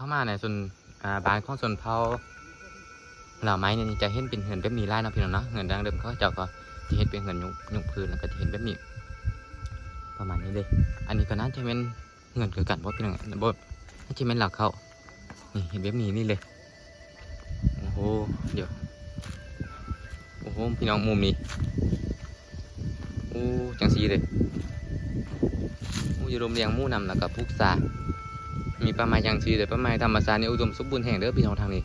เข้ามาในส่วนบ้านของส่วนเผาเหล่าไม้เนี่ยจะเห็นเป็นเหินแบบนี้ไล่เนาะพี่น้องเนาะเหินดังเดิมเขาเจ้าก็จะเห็นเป็นเหินยุกยุกพื้นแล้วก็จะเห็นแบบนี้ประมาณนี้เลย อันนี้ก็น่าจะเป็นเงินคือกันเพราะพี่น้องบ่น่าจะเป็นหลักเขานี่เห็นแบบนี้นี่เลยโอ้โหเดี๋ยวโอ้โหพี่น้องมุมนี้โอ้จังสีเลยโอ้ยรวมเรียงมู่นำแล้วก็พุกษา มีปลาไม้จังสีเลยปลาไม้ธรรมชาตินี่อุดมสมบูรณ์แห่งเด้อพี่น้องทางนี้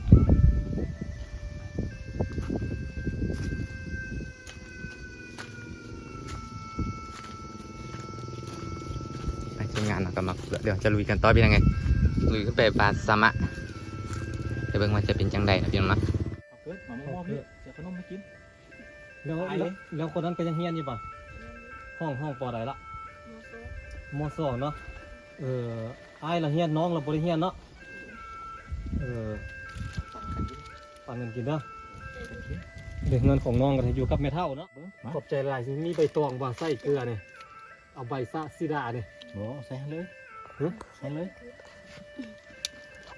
ไปทีมงานเราก็มาเดี๋ยวจะลุยกันต่อเป็นยังไงลุยขึ้นไปปลาสามะเดี๋ยวเบิ่งว่าจะเป็นจังใดนะพี่น้องเนาะเอาเกิดมามอบพี่เสียขนมให้กิน แล้วตายเลแล้วยแล้วคนนั้นก็ยังเฮียนอยู่ป่ะห้องห้องปอใดละมสองเนาะเออไอ้ายละเฮียนน้องเราบริเฮียนเนาะ เออปันเงินกินเนาะเป็นกินเด็กเงินของน้องก็อยู่กับแม่เท่าเนาะเบิ้งมาขอบใจหลายสิมีใบตองว่าใส่เกลือเนี่ยเอาใบซะซิดาเนี่ยบ่ใส่ให้เลยหึใส่เลย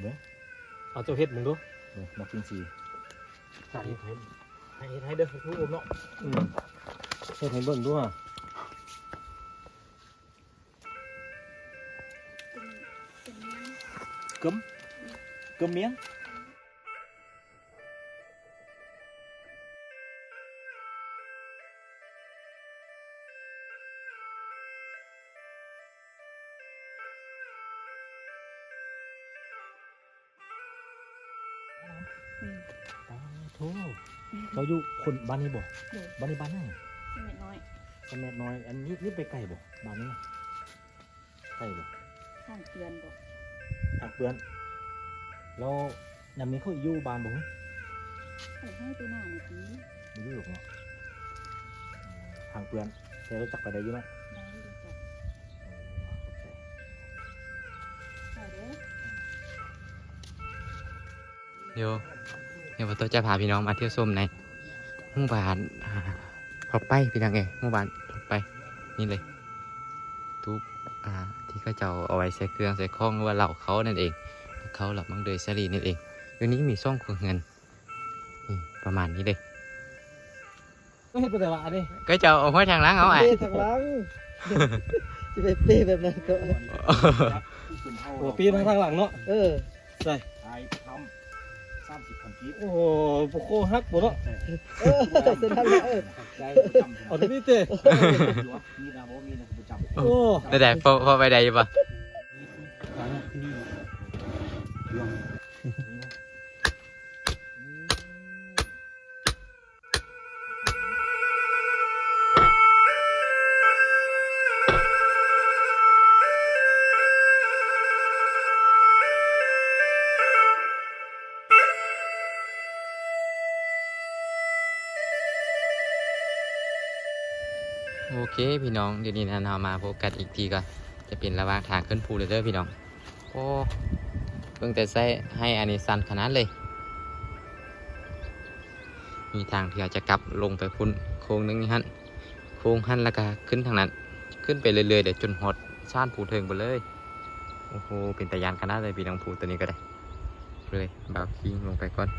เบิ้งเอาเจ้าเฮ็ดมึงดูเบิ้งมากินสีใส่ให้ให้ให้เด้อให้ลูกอมเนาะอืมเฮ็ดให้เบิ่งด้วย กึมกึมเมียงอ๋อโธ่เราอยู่คนบ้านนี้บ่เดี๋ยวบ้านนี้บ้านนั่งสมัยน้อยสมัยน้อย อันนี้นี่ไปไกลบ่บ้านนี้ไกลบ่ข้างเตือนบอก ทางเปื้อนแล้วยามนี้เขาอยู่บ้านบ่ฮะเขาให้ไปหน้าหน่อยทีไม่อยู่หรอกเนาะทางเปื้อนแต่รู้จักไปได้อยังเนาะได้ดูจักโอเคใช่เด้อเดี๋ยวเดี๋ยวตัวจะพาพี่น้องมาเที่ยวชมในหมู่บ้านอ่าพอไปพี่น้องเองหมู่บ้านพอไปนี่เลยทุกอ่า ที่เขาเจ้าเอาไว้ใส่เครื่องใส่ข้องหรือว่าเหล่าเขานั่นเอง เขาเหล่ามังเดยสลีนั่นเองเดี๋ยวนี้มีซ่องเครื่องเงินนี่ประมาณนี้เลยก็เฮ็ดไปแต่ละอันนี้ก็จะเอาไว้ทางหล้างเอาไอ้เป้ทางหลังจะไปเป้แบบนั้นก็โอ้ปีทางทางหลังเนาะเออใช่ไอ้ทำสามสิบพันกีบโอ้โหโปโคฮักบ่เนาะเออเสร็จแล้วแหละเออใจจำเอาที่นี่เต้มีนะบ่มีนะประจำ โอ้ได้แต่พอพอไปได้อยู่ปะ เคพี่น้องเดี๋ยวนี้นะเรามาโฟกัสอีกทีก็จะเป็นระหว่างทางขึ้นภูเลยเด้อพี่น้อง โอ้เพิ่งแต่ใส่ให้อันนี้สั้นขนาดเลย มีทางที่อาจจะกลับลงไปพุ่นโค้งนึงนี่ฮั่นโค้งฮั่นแล้วก็ขึ้นทางนั้น ขึ้นไปเรื่อยๆเดี๋ยวจนหดชานภูเทิงไปเลยโอ้โหเป็นตะยานขนาดเลยพี่น้องภูตัวนี้ก็ได้เลยบ่าวคิงลงไปก่อน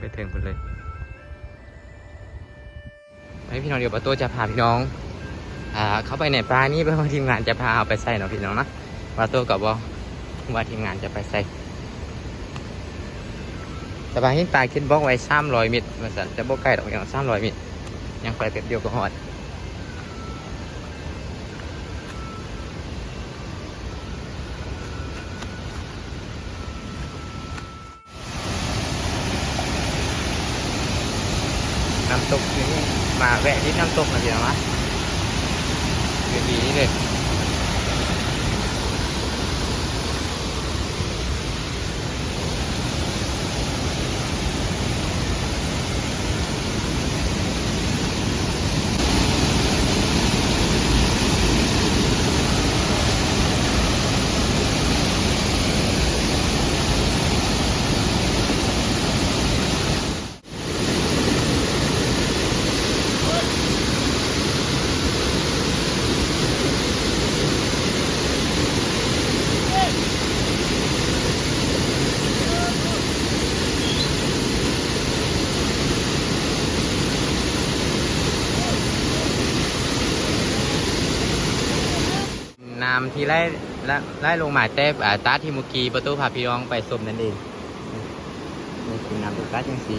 ไปถึงคนเลยให้พี่น้องเดี๋ยวประตูจะพาพี่น้อง อ่า เข้าไปในปลานี่เพื่าทีมงานจะพาเอาไปใส่เนาะพี่น้องนะประตูกับว่าว่าทีมงานจะไปใส่แต่บางที่ปลาคิดบล็อกไว้สามร้อยเมตรมันสั่นจะบล็อกไกลดอกอย่างสามร้อยเมตรยังไปแป๊บเดียวก็หอด น้ำตก นี่มาแวะที่น้ำตกน ที่ไล่ไล่ไล่ลงมาแต่อ่าตาที่เมุกีประตูพาพี่น้องไปสมนั่นเองนี่คือน้ำตุกตาจังสี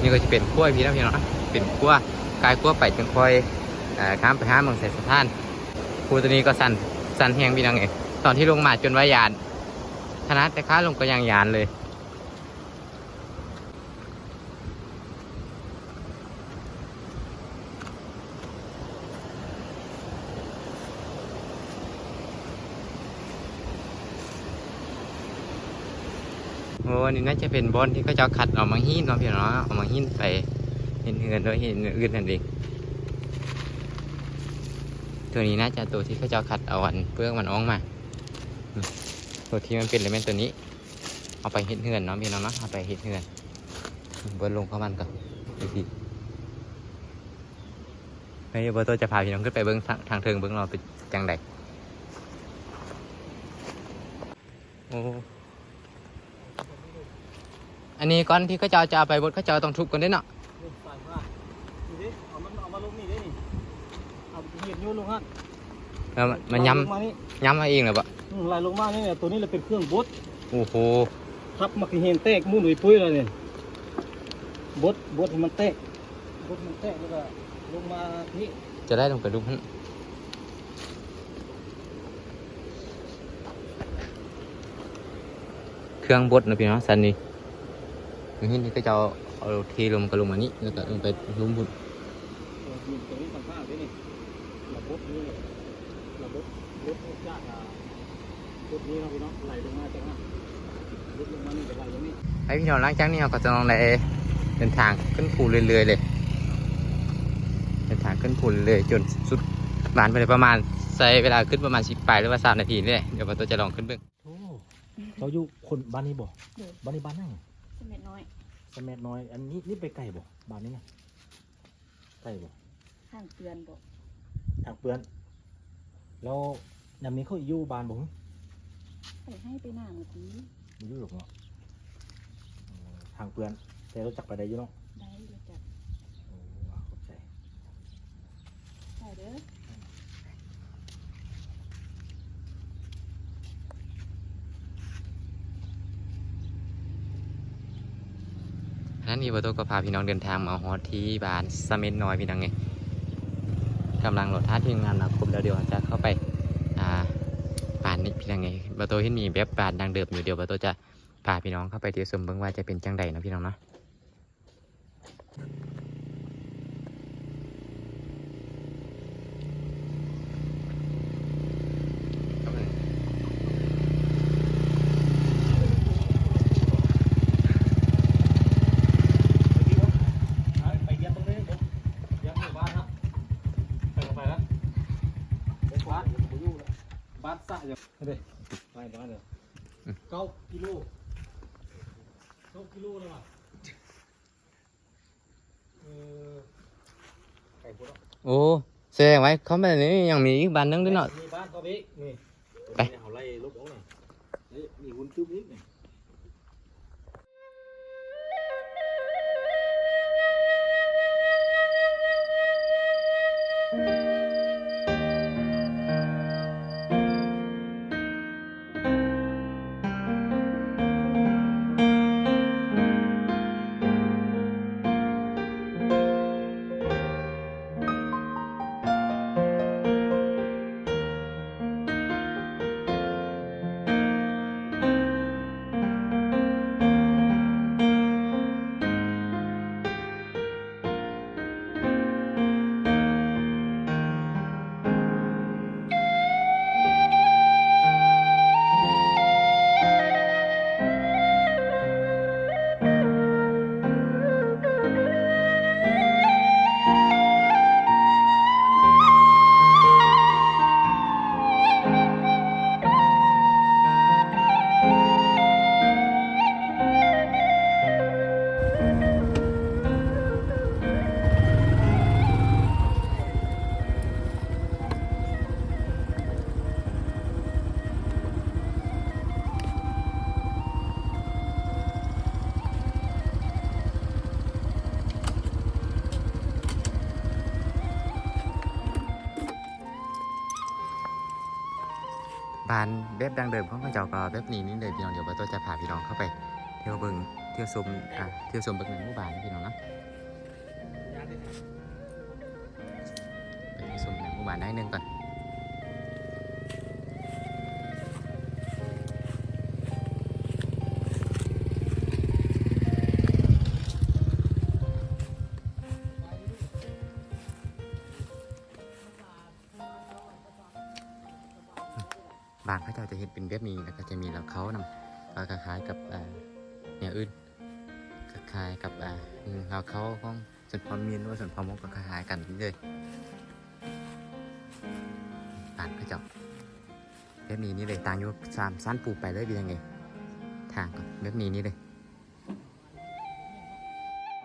นี่ก็จะเป็นขั้วพี่น้องพี่น้องนะเป็นขั้วกายขั้วไปจนค่อยอ่าข้ามไปห้าเมืองเสร็จสถานครูตัวนี้ก็สั่นสั่นแหงพี่น้องเองตอนที่ลงมาจนว่ายานขนาดแต่ข้าลงก็ยังยานเลย อ้นี่น่าจะเป็นบอนที่เขาจ้าคัดเอามาหินเนาะพี่น้องเอามาหินไปเห็นเหือนด้วยเห็นอื่นนั่นเองตัวนี้น่าจะตัวที่เขาจ้าคัดเอาอันเปลือกมันออกมาตัวที่มันเป็นเลเมนตัวนี้ เอาไปเห็ดเหือนเนาะพี่น้องเนาะเอาไปเห็ดเหือนเบิร์ลงเข้ามันก่อนดูสิเฮ้ยเบอร์ตัวจะพาพี่น้องขึ้นไปเบิ้งทางทางเทิงเบิ้งเราเป็นจังใดโอ้ อันนี้ก้อนที่เขาเจ้าจะเอาไปบดเขาเจ้าต้องทุบกันด้วยเนาะนี่สายผ้าดูดิเอามันเอามาลงนี่ได้นี่เอาเหียบโยนลงฮะแล้วมันมันย้ลงมานี่ำย้ำมาเองเหรอปะอืมไหลลงมานี่เนี่ยตัวนี้เลยเป็นเครื่องบดโอ้โหทับมาคือเห็นแตกมุ่นหนุ่ยปุ้ยเลยเนี่ยบดบดให้มันแตกบดให้มันแตกแล้วก็ลงมานี่จะได้ลงไปดูมันเครื่องบดนะพี่น้องสันนี่ อย่างนี้นี่ก็จะเอาเอาเทลงกระลงมานี้แล้วก็ลงไปลุ่มบุดตันี้ตัวนี้ต่างหากนี่ระบบนี่ระบบรถจ้างรถนี้เราพี่น้องไหลลงมาจากนั้นบดลงมานี่จะไหลลงนี่ไอพี่น้องหลังจากนี้เราก็จะลองเลเดินทางขึ้นภูเรื่อยๆเลยเดินทางขึ้นภูเรื่อยๆจนสุดบานไปเลยประมาณใช้เวลาขึ้นประมาณสิบปลายหรือว่าสามนาทีนี่เดี๋ยวเราตัวจะลองขึ้นเบื้องเราอยู่คนบ้านนี้บ่บ้านนี้บ้านนั่ง สมัยน้อยสแมัน้อย อันนี้นี่ไปไกลบ่บ้านนี้นะไกลบ่ข้างเตือนบอกทางเปื้อนแล้วยามนี้เขาอยู่บ้านบ่ฮึไปให้ไปหน้าเมื่อกี้บ่อยู่หรอกเนาะเออทางเปื้อน แต่รู้จักไปได้อยู่เนาะได้รู้จักโอ้เข้าใจใช่เด้อ นั้นอีโบโตก็พาพี่น้องเดินทางมาฮอตที่บ้านสเมนน้อยพี่น้องไงกำลังรถท่าทีมงานมาครบแล้วเดี๋ยวจะเข้าไปอ่าบ้านนี้พี่น้องไงโบโตเห็นมีแบบบ้านดังเดิมอยู่เดี๋ยวโบโตจะพาพี่น้องเข้าไปเดี๋ยวชมเบิ่งว่าจะเป็นจังใดนะพี่นาะ พี่น้องเนาะโอ้แสดงไว้เขาไม่ได้ยังมีอีกบ้านนึงด้วยเนาะ มีบ้านเขาอีกนี่ไป เขาไล่ลูกเอาเนี่ยเฮ้ยมีหุ่นจุ๊บอีกเนี่ย บ้านแบบดังเดิมของเขาเจ้าก็แบบนี้นี่เลยพี่น้องเดี๋ยวบาตัวจะพาพี่น้องเข้าไป เที่ยวเบิงเที่ยวชมอะเที่ยวชมเบิงในหมู่บ้านพี่น้องเนาะไปเที่ยวชมในหมู่บ้านได้หนึงก่อน จะมีหลังเขานำก็คล้ายๆกับเนี่ยอื่นคล้ายๆกับอ่าอืมหลังเขาของส่วนความเมียนหรือว่าส่วนความมกก็คล้ายๆกันนี่เลยบ้านเขาเจ้าแบบนี้นี่เลยต่างอยู่สามสั้นปูไปเลยเป็นยังไงทางก็แบบนี้นี่เลย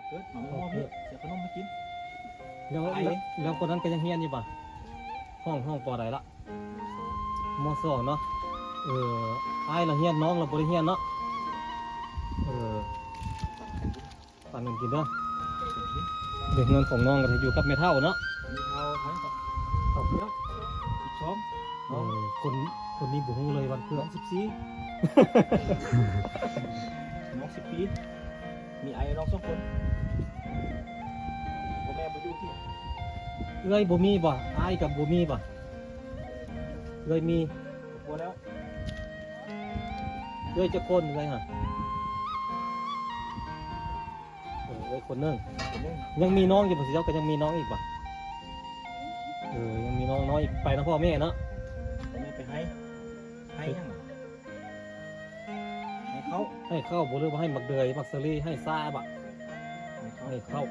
เกิดมาม่วงพี่เสียขนมมากินแล้วไปแล้วแล้วคนนั้นก็ยังเฮียนอยู่ป่ะห้องห้องปอใดละมอสองเนาะเออ ไอ้ายเราเฮียนน้องเราบ่ได้เฮียนเนาะ เออปันเงินกินเนาะเด็กเงินของน้องก็จะอยู่กับแม่เท่าเนาะมีเท้าทั้งสองเอาเพื่อสิบสองเอน้องอคนคนนี้บุ้งเลยวันเกิน้ดองสิบสี่ น้องสิบปี มีไอ้น้องสองคนพ่อแม่มาอยู่ที่เอ้ยบ่มีบ่ไอ้ายกับบ่มีบ่เอ้ยมีครอบครัวแล้ว เอ้ยจะคนเลยฮะเออเอ้ยคนหนึงคนหนึงยังมีน้องอยู่บ่สิเจ้าก็ยังมีน้องอีกป่ะเออยังมีน้องน้อยอีกไปนะพ่อแม่เนาะพ่อแม่ไปให้ ให้ยังอะให้เขาให้เข้าบ่หรือว่าให้มักเดยมักเซรี่ให้ซ่าบะ ให้เขาให้เข้า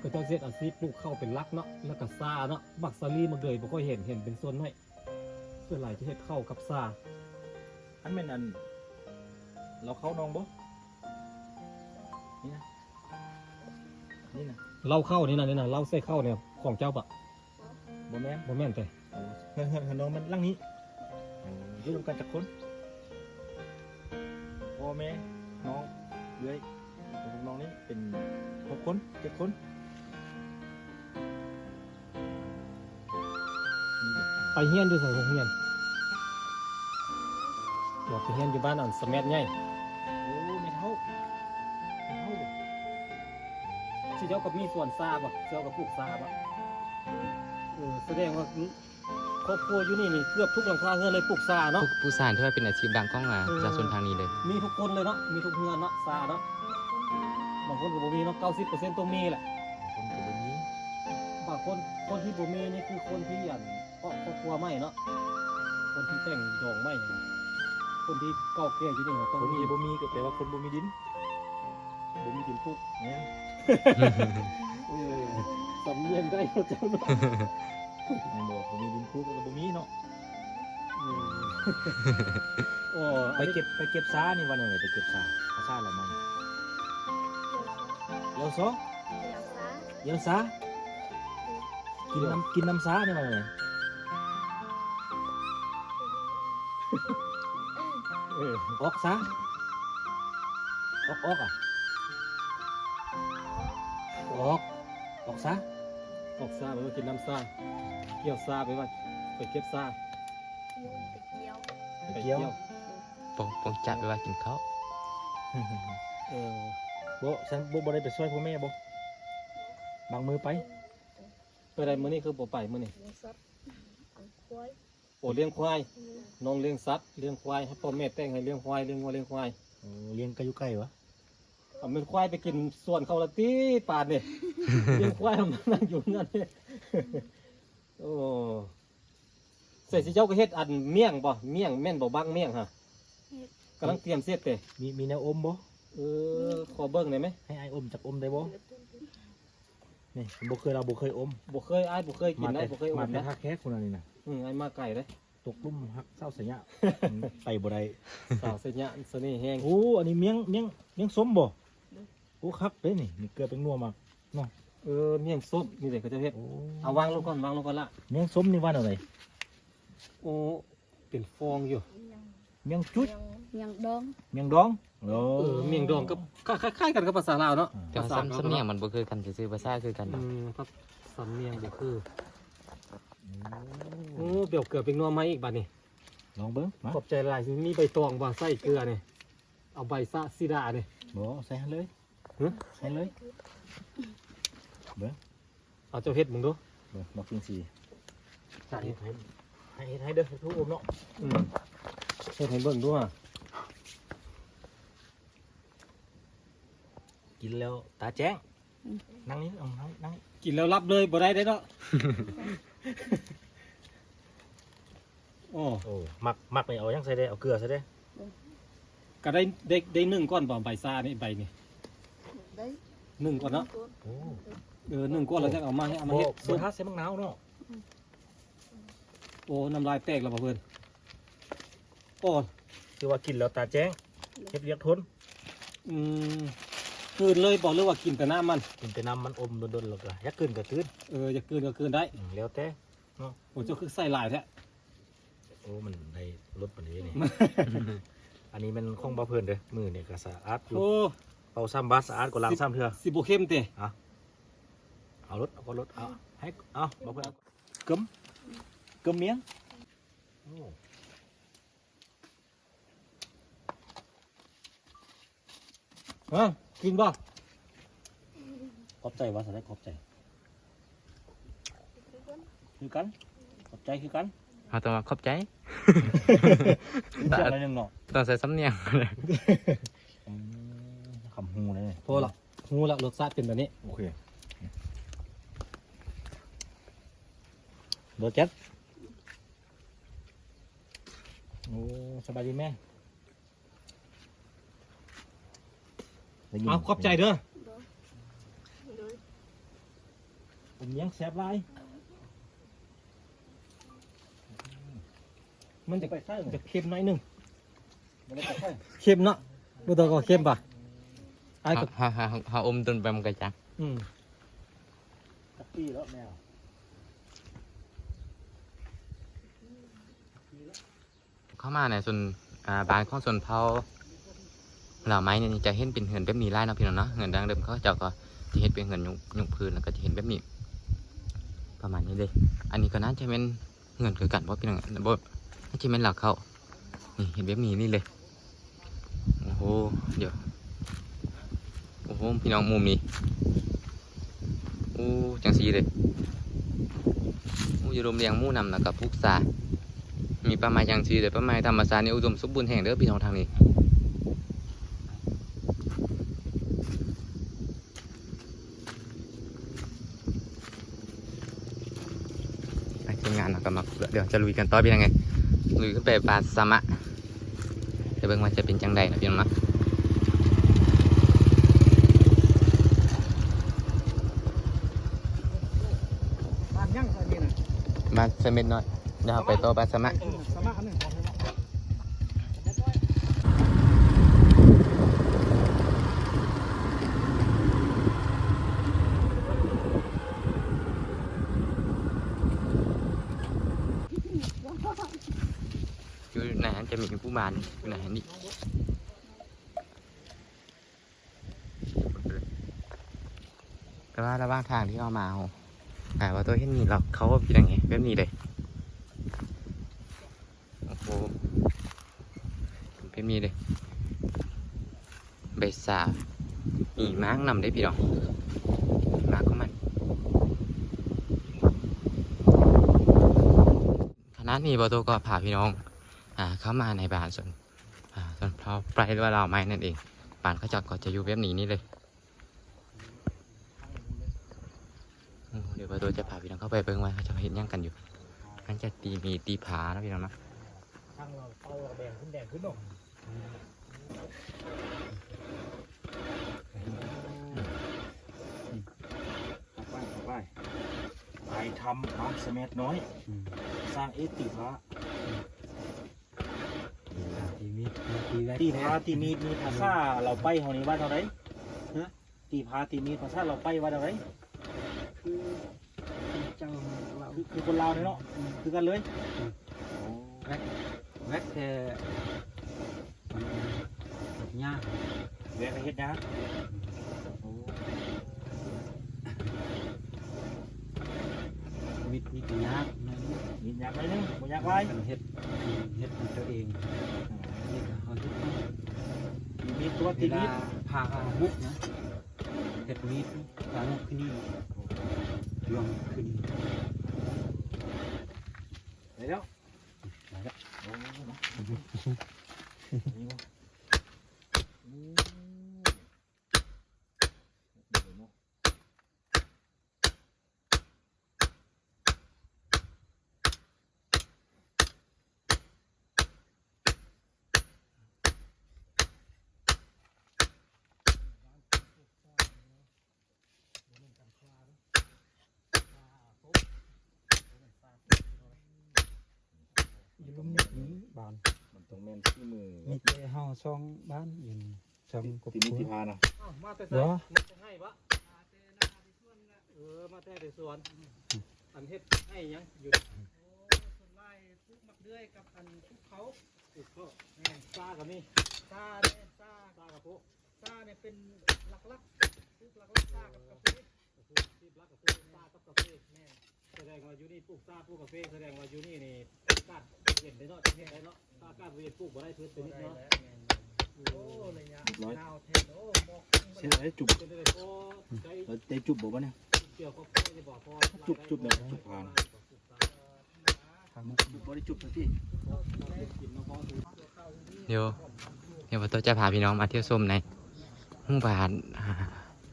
ก็เจ้าเสียอาชีพลูกเข้าเป็นรักเนาะแล้วก็ซ่าเนาะมักเซรี่มักเดยบ่ค่อยเห็นเห็นเป็นส่วนน้อยส่วนหลายจะเฮ็ดเข้ากับซ่า อันแม่นอัน เราเข้าน้องบ่นี่นะนี่นะเล่าเข้านี่นะนี่นะเล่าใส่เข้าเนี่ยของเจ้าปะบ่แม่นบ่แม่นแต่เฮือนเฮือนเฮือนน้องมันหลังนี้อยู่รวมกันจากคนพ่อแม่น้องเย้ยของน้องนี่เป็นหกคนเจ็ดคนนี่บ่ไปเฮียนอยู่ใส่โรงเรียน บอกไปเฮียนอยู่บ้านอันสะแมัดใหญ่โอ้ไม่เท่าไม่เท่าเลยสิเจ้าก็มีส่วนซ่าบ่เจ้าก็ปลูกซ่าบ่เออแสดงว่าครอบครัวอยู่นี่นี่เกือบทุกหลังคาเรือนเลยปลูกซ่าเนาะผู้ผู้สานที่ว่าเป็นอาชีพดังของอ่าเออประชาชนทางนี้เลย มีทุกคนเลยเนาะ มีทุกเรือนเนาะซาเนาะ บางคนก็บ่มีเนาะเก้าสิบเปอร์เซ็นต์ต้องมีแหละคนกับแบบนี้บางคนคนที่บ่มีนี่คือคนที่อันเพราะครอบครัวไม่เนาะ คนที่แต่งดองไม่เนาะ คนที่เก่าแก่อยู่นี่ต้องคนมีมีบ่มีก็แปลว่าคนบ่มีดินบ่มีกินปลูกเนี่ยเออสำเนียงได้เขาเจ้าเนาะแม่นบอกบ่มีดินคุกก็บ่มีเนาะอืมโอ้ไปอันนี้เก็บไปเก็บซานี่วันอะไรไปเก็บซาเอาซาละมันเดี๋ยวซอเดี๋ยวซากินน้ำกินน้ำซานี่วันอ เออออกซาออกออกอะออกออกซาออกซาไปว่ากินน้ำซาเกี่ยวซาไปว่าไปเก็บซาไปเกี่ยวปงปงจับไปว่ากินข้าวเออบ่ฉันบ่บ่ได้ไปช่วยพ่อแม่บ่บางมือไปไปได้มื้อนี้คือบ่ไปมื้อนี้ โอ้เลี้ยงควายน้องเลี้ยงสัตว์เลี้ยงควายให้พ่อแม่แต่งให้เลี้ยงควายเลี้ยงวัวเลี้ยงควายโอ้เลี้ยงก็อยู่ใกล้วะเอาเป็นควายไปกินส่วนเขาละตีปาดเนี่ย เลี้ยงควายมันนั่งอยู่นั่นเนี่ยโอ้เสร็จสิเจ้าก็เฮ็ดอันเมี่ยงบ่เมี่ยงแม่นบ่บังเมี่ยงฮะกำลังเตรียมเสียบเตะมีมีแนวอมบ่เออขอเบิ่งได้ไหมให้ไอายอมจากอมได้บ่นี่บ่เคยเราบ่เคยอมบ่เคยอ้ายบ่เคยกินได้บ่เคยอมามแต่นะฮักแค่คนนั้นนี่นะ อืมอ้ายมาไก่เด้ตกลุ่มฮักเศร้าสัญญาไปบ่ได้สาวเสญญะสนี่แห้งโอ้อันนี้เมียงเมียงเมียงส้มบ่โอ้คักเด้นี่นี่เกลือเป็นนัวมากเออเมี่ยงส้มนี่เด็กก็จะเฮ็ดโอ้เอาวางลงก่อนวางลงก่อนละเมียงส้มนี่ว่าอะไรโอ้เป็นฟองอยู่เมียงจุด ยังดองเมียงดองโอ้ เออเมี่ยงดองกับคล้ายๆกันกับภาษาลาวเนาะแต่ว่าซ้ำซ้ำเนี่ยมันบ่คือกันซื่อๆภาษาคือกันอืมครับสำเนียงบ่คือ โอ้เบี่ยวเกิดเป็นนัวไม้อีกบัดนี่ลองเบิ้งมาขอบใจหลายสิมีใบตองว่าใส่เกลือนี่เอาใบซะซิดานี่บ่ใส่ให้เลยหึใส่เลยเอาเจ้าเฮ็ดมึงดูเบิ้งบอกกินสีใส่ให้ให้ให้ให้เด้อให้ทุกอมเนาะอืมเฮ็ดให้เบิ่งดูอะกินแล้วตาแจ้งนั่งนี่เอานั่งนั่งกินแล้วรับเลยบ่ได้เด้เนาะ โอ้โอ้มักมักนี่เอายังใส่ได้เอาเกลือใส่ได้ก็ได้ได้ได้นึ่งก้อนบ่ใบซ่านี่ใบนี่ได้นึ่งก้อนเนาะโอ้เออนึ่งก้อนแล้วจะเอามาให้เอามาบ่เฮ็ดบ่ซุปทาใส่มังนาวเนาะโอ้น้ำลายแตกแล้วบ่เพิ่นโอ้คือว่ากินแล้วตาแจ้งเฮ็ดเรียกทนอืม คืนเลยบอกเลยว่ากินแต่น้ำมันกินแต่น้ำมันอมโดนๆแล้วก็อยากกินก็กินเอออย่าคืนก็คืนได้อืมแล้วแต่โอ้เจ้าคือใส่หลายแท้โอ้มันได้รสปานนี้นี่ อันนี้มันคงบ่เพิ่นเด้อมือนี่ก็สะอาดอยู่โอ้เป่าซ้ำบาสะอาดกว่าล้างซ้ำเถื่อสิบ่เข้มเตะเอารถเอาก็รถเอาให้เอาบอกเพื่อนกึมกึมเมียงโอ้ ฮะกินบ่ขอบใจว่าสะได้ขอบใจ คือกัน ขอบใจคือกันเอาตัวขอบใจคือกันอะไรหนึ่งเนาะต้องใส่สำเนียงอืมคำฮูเลยพอละงูละรสชาติเป็นแบบนี้โอเคโดดเจ็ดโอ้สบายดีแม่ ได้ยินเอาขอบใจเด้อผมเลี้ยงแซ่บไรมันจะไปใส่จะเค็มหน่อยหนึงไม่ได้ไปใส่เค็มเนาะบ่ต้องก็เค็มป่ะไอ้เฮาก็เฮาเฮาเฮาอมจนไปมันกระจังอืมตักปี้แล้วแมวเข้ามาในส่วนอ่าบ้านของส่วนเผาเหล่าไม้เนี่ยจะเห็นเป็นเหินแบบนี้ไล่เนาะพี่น้องเนาะเหินดังเดิมเขาเจ้าก็จะเห็นเป็นเหินยุกยุกพื้นแล้วก็จะเห็นแบบนี้ ประมาณนี้เลย อันนี้ก็น่าจะเป็นเหินคือกันเพราะพี่น้องบ่น่าจะเป็นหลักเขานี่เห็นแบบนี้นี่เลยโอ้โหเดี๋ยวโอ้โหพี่น้องมุมนี้โอ้จังสีเลยโอ้ยรวมเรียงมู่นำแล้วกับพุกษามีปลาไม้อย่างชีเลยปลาไม้ธรรมชาตินี่อุดมสมบูรณ์แห่งเด้อพี่น้องทางนี้ไปทีมงานเรา ก็มาเดี๋ยวจะลุยกันต่อเป็นยังไงลุยขึ้นไปปลาสามะจะเบิ่งว่าจะเป็นจังใดนะพี่น้องเนาะบ้านยังตอนนี้นะมาเซเมนต์หน่อยเดี๋ยวเราไปต่อปลาสามะ สมาอันหนึ่งของ อยู่ไหนจะมีผู้ บานไหนนี่แต่ว่าระหว่างทางที่เรามาเอาแต่ว่าตัวเห็นนี่เราเขาเป็นยังไงแบบนี้เลยโอ้โหเป็นมีเลยใบสามีม้างนำได้พี่น้องม้าก็มันขนาดนี้บอตัวก็พาพี่น้อง เข้ามาในบ้านส่วนอ่าส่วนเพราไปหรือว่าเราไม้นั่นเองบ้านเขาจะก็จะอยู่แบบนี้นี่เลยโอ้เดี๋ยวประตูจะพาพี่น้องเข้าไปเบิ่งว่าเขาจะเห็นหยังกันอยู่มันจะตีมีตีผานะพี่น้องนะทางเราเป่าแดงขึ้นแดงขึ้นเนาะไปไปไปทำน้ำสมัดน้อย สร้างเอติพระ ทีมีทีแรกตีพาตีมีดมีภาษาเราไปเฮานี้ว่าเท่าไรฮะตีพาตีมีดภาษาเราไปว่าเท่าไรคือเจ้าเราคือคือคนลาวเนี่ยเนาะคือกันเลยแว็กแต่ยากแวะไปเฮ็ดนะโอ้มิดมิดยากนั่นมีอยากไรนึงบ่อยากไรกันเฮ็ดเฮ็ดของตัวเอง เฮ็ดของทุกคนมีตัวเวติดลานิดพาอาบุกนะเฮ็ดมีดพาบุกขึ้นนี่ยองขึ้นนี่ไหนแล้วมาแล้วโอ้เนาะนี่วะอืมเดี๋ยวเนาะ อยู่ลุมนี่นี้บ้าน มันต้องแม่นที่มือ มีแต่เฮาช่อง บ้านอยู่นี่ช่องกบที่มีที่พานะอ้าวมาแต่เหรไสอมาแต่ให้ปะเออมาแต่ในสวนอันเฮ็ดให้หยังอยู่ส่วนไร่ปลูกมะเดื่อยกับอันภูเขาปลูกเขาแม่นซากับนี่ซาเนี่ยซาซากับพวกซาเนี่ยเป็นหลักๆปลูกหลักๆซากับกาแฟปลูกที่หลักกับปลูกซากับกาแฟแม่นแสดงว่าอยู่นี่ปลูกซาปลูกกาแฟแสดงว่าอยู่นี่นี่กาดเย็นได้เนาะเฮ็ดได้เนาะถ้ากาดเวียนปลูกบ่ได้เพิ่นเป็นนิดเนาะโอ้ระยะ เรียบร้อยยาวเทนโอ้บอกเสียได้จุบเป็นได้โอ้ใจเราได้จุบบอกว่าเนี่ยเกี่ยวกับพ่อจะบอกพ่อจุบจุบแบบจุบผ่านทางมุกจุบบ่ได้จุบสักทีเดี๋ยวเดี๋ยวว่าตัวจะพาพี่น้องมาเที่ยวส้มในหมู่บ้านอ่า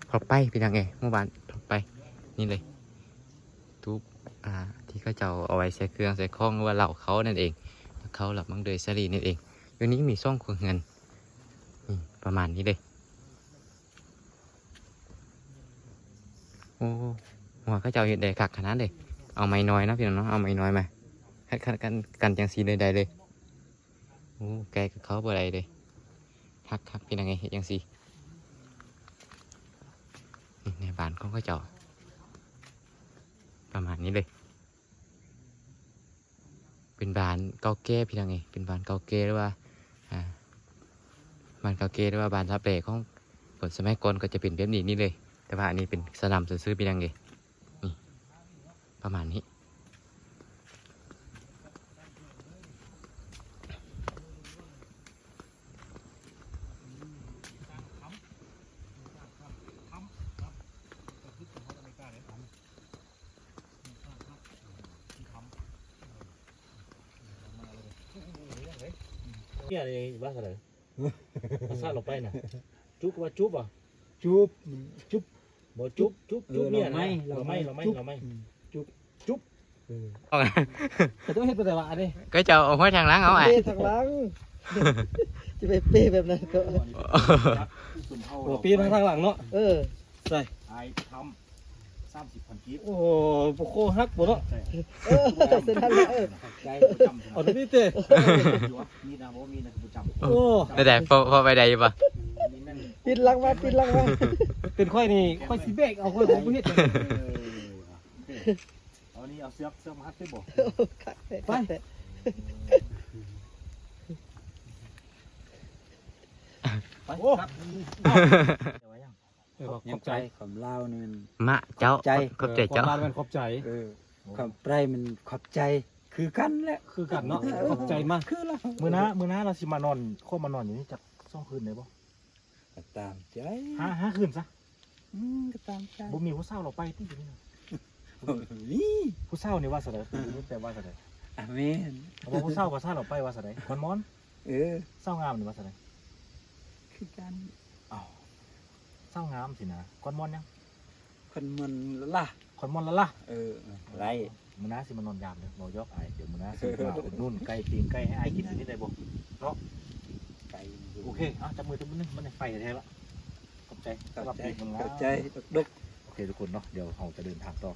พอไปพี่น้องเอยหมู่บ้านพอไปนี่เลยทุบอ่าที่เขาเจ้าเอาไว้ใส่เครื่องใส่ข้องหรือว่าเหล่าเขานั่นเองเขาหลับมังเดยสลีนั่นเองอยู่นี้มีซ่องครัวเงินนี่ ประมาณนี้เลย โอ้หัวเขาเจ้าเห็ดใดคักขนาดเลย เอาไม้น้อยนะพี่น้องเนาะ เอาไม้น้อยมาให้กันกันกันจังสีใดๆเลย โอ้แกกับเขาบ่ได้เลยทักทักพี่นังไงเฮ็ดยังสีในบ้านของเขาเจ้าประมาณนี้เลย เป็นบ้านเก่าแก่พี่นังไงเป็นบ้านเก่าแก่หรือว่า อ่า บ้านเกาแก่หรือว่าบ้านทับเปลของคนสมัยก่อนก็จะเป็นแบบนี้นี่เลย แต่ว่าอันนี้เป็นสนามซื่อๆพี่นังไงนี่ประมาณนี้เนี่ยนี่ว่าอะไรภาษาเราไปน่ะ จุบว่าจุบอะจูบจุบ บ่จุบจุบจุบเนี่ยเราไม่เราไม่เราไม่จุ๊บ เราไม่อืมจุบจุบเออแต่ต้องเฮ็ดแต่ว่าอันนี้ก็จะเอาหัวทางหล้างเอาไอ้เป้ทางหลัง จะไปเป้แบบนั้นก็สุ่มเฮาโอ้ปีมาทางหลังเนาะ เออใส่ไอ้ทำ สามสิบพันกีบโอ้โหโโคฮักบ่เนาะเออเสร็จแล้วแหละเออใจจำเอาตัวนี้เต้มีนะบ่มีนะประจำโอ้แต่แต่พอพอไปได้อยู่ปะมีนั่นปิดหลังมาปิดหลังมาเป็นค่อยนี่ค่อยสิเบรกเอาค่อยผมบ่เฮ็ดเอานี่เอาเสื้อเสื้อมาฮัดได้บ่คักแต่ไปคักแต่ไปครับ เออขยัองบใจใจของลาวนี่มัน มะเจ้าขอบใจ ขอบใจเจ้าขอบลานมันขอบใจ เออความไพรมันขอบใจ คือกันแหละคือกันเนาะขอบใจมาก คือละมื้อน้ามื้อน้าเราสิมานอนโคมานอนอยู่นี่จักสองคืนได้บ่ก็ตามใจห้าห้าคืนซะอืมก็ตามใจบ่มีผู้สาวเราไปที่อยู่นี่นะนี่ผู้สาวนี่ว่าซะเด้อนี่แต่ว่าซะเด้ออาเมนเอาบ่ผู้สาวก็สาวเราไปว่าซะเด้อคนมอนเออสาวงามนี่ว่าซะเด้อคือกันอ้าว สาวงามสินะคนมอนยังคนมันล่ะคนมอนละล่ะเออไรมื้อน้าสิมานอนยามเด้อบ่ยอกอายเดี๋ยวมื้อน้าสิมาอุดหนุ่นไก่ปีงไก่ให้อายกินสิได้บ่ไก่โอเคเอาจับมือจับมือนึงมันไฟแท้ละขอบใจเข้าสำหรับใจปีกของเราเข้าใจดกโอเคทุกคนเนาะเดี๋ยวเราจะเดินทางต่อ